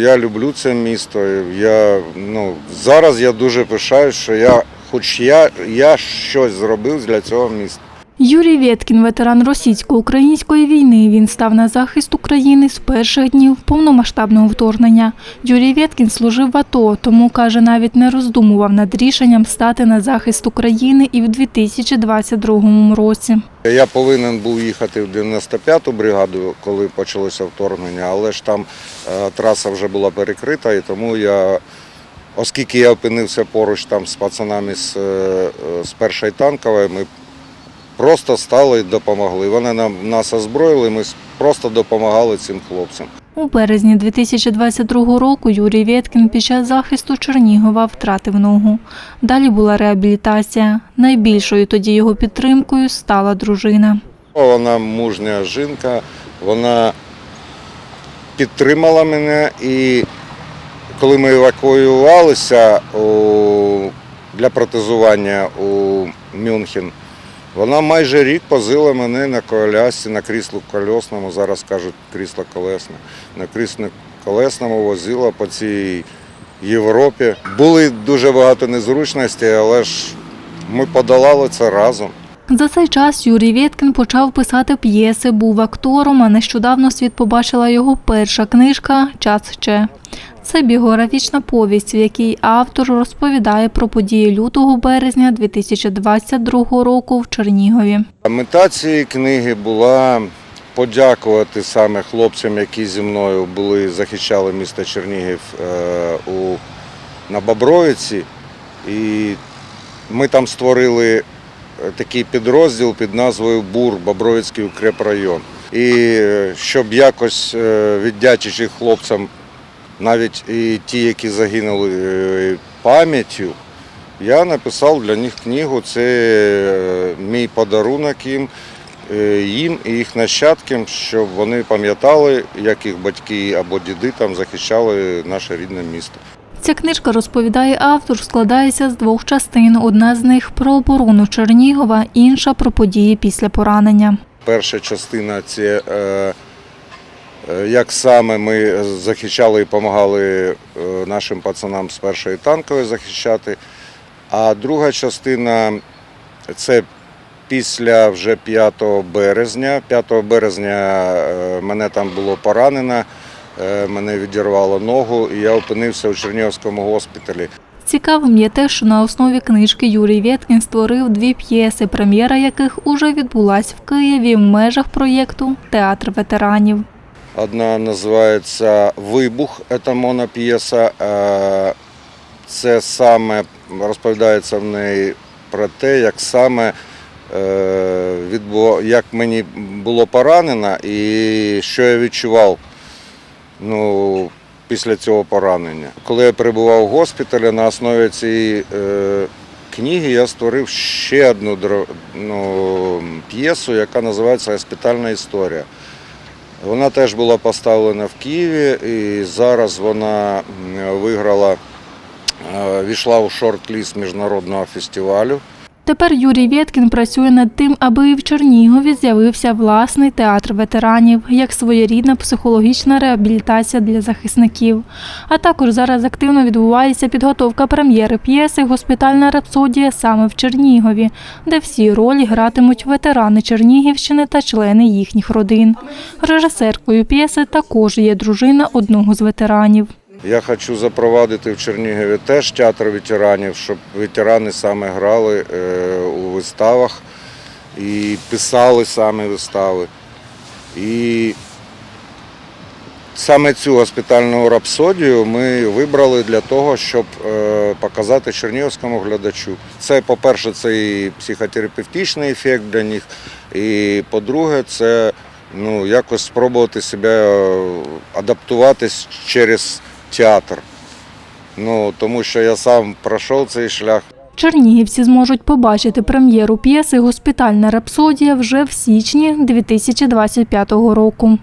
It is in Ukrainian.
Я люблю це місто. Я, ну, зараз я дуже пишаюсь, що я, хоч я, я щось зробив для цього міста. Юрій Вєткін, ветеран російсько-української війни. Він став на захист України з перших днів повномасштабного вторгнення. Юрій Вєткін служив в АТО, тому каже, навіть не роздумував над рішенням стати на захист України і в 2022 році. Я повинен був їхати в 95-ту бригаду, коли почалося вторгнення, але ж там е, траса вже була перекрита, і тому я, оскільки я опинився поруч там з пацанами з, е, е, з першої танкової, ми просто стали і допомогли. Вони нам нас озброїли, ми просто допомагали цим хлопцям. У березні 2022 року Юрій Вєткін під час захисту Чернігова втратив ногу. Далі була реабілітація. Найбільшою тоді його підтримкою стала дружина. Вона мужня жінка, вона підтримала мене і коли ми евакуювалися для протезування у Мюнхен, вона майже рік позила мене на колясці, на кріслу колесному, зараз кажуть крісло колесне, на кріслі колесному возила по цій Європі. Були дуже багато незручностей, але ж ми подолали це разом. За цей час Юрій Вєткін почав писати п'єси, був актором, а нещодавно світ побачила його перша книжка Час ще. Це біографічна повість, в якій автор розповідає про події лютого березня 2022 року в Чернігові. Мета цієї книги була подякувати саме хлопцям, які зі мною були, захищали місто Чернігів е, у, на Бобровиці. І ми там створили е, такий підрозділ під назвою БУР Бобровицький укрепрайон. І е, щоб якось віддячити хлопцям, навіть і ті, які загинули е, пам'яттю, я написав для них книгу. Це е, мій подарунок їм, е, їм і їх нащадкам, щоб вони пам'ятали, як їх батьки або діди там захищали наше рідне місто. Ця книжка розповідає автор, складається з двох частин. Одна з них про оборону Чернігова, інша про події після поранення. Перша частина це як саме ми захищали і допомагали е, нашим пацанам з першої танкової захищати. А друга частина це після вже 5 березня. 5 березня е, мене там було поранено, е, мене відірвало ногу, і я опинився у Чернігівському госпіталі. Цікавим є те, що на основі книжки Юрій Вєткін створив дві п'єси, прем'єра яких уже відбулась в Києві в межах проєкту Театр ветеранів. Одна називається Вибух, це моноп'єса. Це саме розповідається в неї про те, як саме е, як мені було поранено і що я відчував ну, після цього поранення. Коли я перебував в госпіталі, на основі цієї е, книги я створив ще одну ну, п'єсу, яка називається Госпітальна історія. Вона теж була поставлена в Києві і зараз вона виграла, е, війшла у шорт-ліст міжнародного фестивалю. Тепер Юрій Вєткін працює над тим, аби і в Чернігові з'явився власний театр ветеранів, як своєрідна психологічна реабілітація для захисників. А також зараз активно відбувається підготовка прем'єри п'єси Госпітальна рапсодія саме в Чернігові, де всі ролі гратимуть ветерани Чернігівщини та члени їхніх родин. Режисеркою п'єси також є дружина одного з ветеранів. Я хочу запровадити в Чернігові теж театр ветеранів, щоб ветерани саме грали е, у виставах і писали саме вистави. І саме цю госпітальну рапсодію ми вибрали для того, щоб е, показати чернігівському глядачу. Це, по-перше, це і психотерапевтичний ефект для них, і по-друге, це ну, якось спробувати себе е, адаптуватись через театр. Ну, тому що я сам пройшов цей шлях. Чернігівці зможуть побачити прем'єру п'єси Госпітальна рапсодія вже в січні 2025 року.